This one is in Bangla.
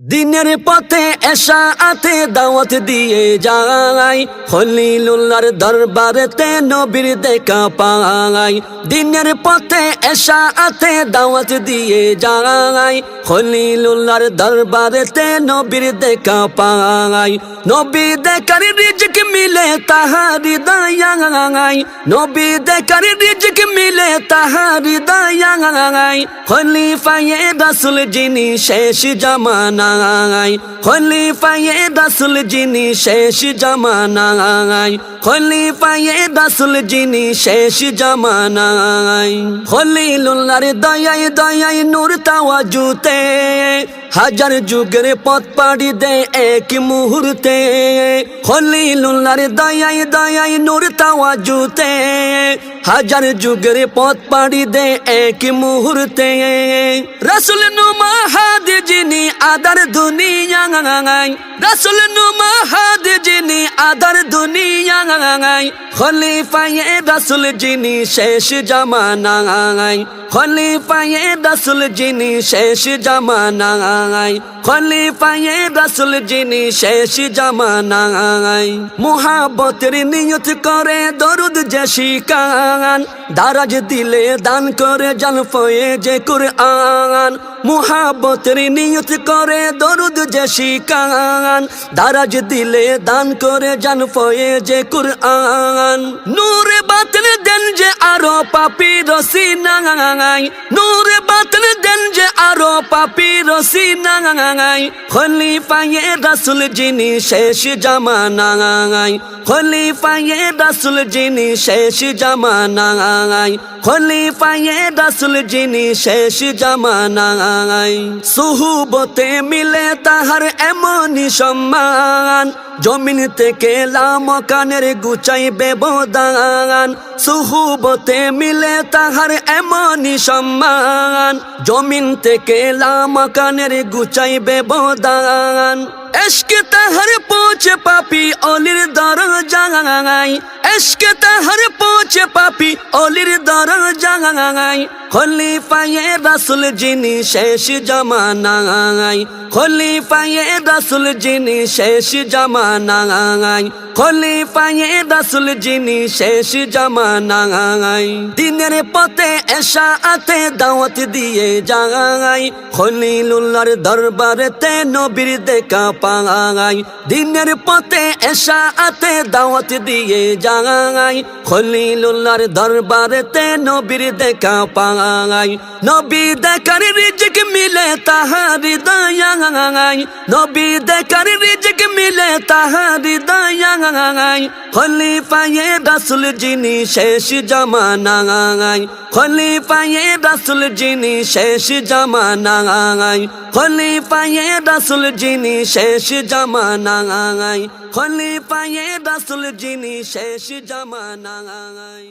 দিনের পথে এসা আতে দাওয়াত দিয়ে যাই হলিলুল্লার দরবারেতে নবীর দেখা পাই দিনের পথে এসা আতে দাওয়াত দিয়ে যাই হলিলুল্লার দরবারেতে নবীর দেখা পাই নবী দেখার রিজিক মিলে তাহারি দয়াই নবী দেখার রিজিক মিলে তাহারি দয়াই খলিফায়ে রাসুল যিনি শেষ জামানায়। খলিফায়ে রাসুল যিনি শেষ জামানায়। খলিফায়ে রাসুল যিনি শেষ জামানায়। খলিলুল্লাহর দয়ায় দয়ায় নূর তাওয়াজুতে। হাজার যুগের পথ পাড়ি দে এক মুহূর্তে। খলিলুল্লাহর দয়ায় দয়ায় নূর তাওয়াজুতে। হাজার যুগের পথ পাড়ি দে এক মুহূর্তে। রসুল নুমা হাদ যিনি আদার দুনিয়ায় রসুল নুমা হাদ যিনি আদার দুনিয়ায় খলিফায়ে রসুল যিনি শেষ জামানায় খলিফায়ে রসুল যিনি শেষ জামানায় খলিফায়ে রসুল যিনি শেষ জামানায় মুহাবতের নিয়ত করে দরুদ যে শিকান দারাজ দিলে দান করে জান ফয়ে যে কুরআন। মুহাবতের নিয়ত করে দরুদ যে শিকান, দারাজ দিলে দান করে জান ফয়ে যে কুরআন। নূর বাতন দেন যে আরও পাপি রসি নাঙাই নূর বাতন দেন যে পাপি রসি নাঙাই খলিফায়ে রাসুল যিনি শেষ জামানাই খলিফায়ে রাসুল যিনি শেষ জামানাই খলিফায়ে রাসুল যিনি শেষ জামানাই সুহুবতে মিলে তাহার এমনই সম্মান, জমিন থেকে লাম কানের গুচাই বেবদান সুহুবতে মিলে তাহার এমনই সম্মান, জমিন থেকে লাম কানের গুচাই বেবদান এসকে তাহার পৌঁছে পাপি অলির দর জাগাই এসকে তাহার পৌঁছে পাপি অলির দর জাগাই খলিফায়ে রাসুল যিনি শেষ জামানাই খলিফায়ে রাসুল যিনি শেষ জামানাই খলিফায়ে রাসুল যিনি শেষ জামানাই দিনের পথে এসা আতে দাওয়াত দিয়ে যাই খলিলুল্লার দরবারেতে নবীর দেখা পাই দিনের পথে এসা আতে দাওয়াত দিয়ে যাই খলিলুল্লার দরবারেতে নবীর দেখা পাই নবী দেখার রিজিক মিলে তাহারি দয়াই নবী দেখার রিজিক মিলে তাহারি দয়াই খলিফায়ে রাসুল যিনি শেষ জামানাই খলিফায়ে রাসুল যিনি শেষ জামানাই খলিফায়ে রাসুল যিনি শেষ জামানাই খলিফায়ে রাসুল যিনি শেষ জামানাই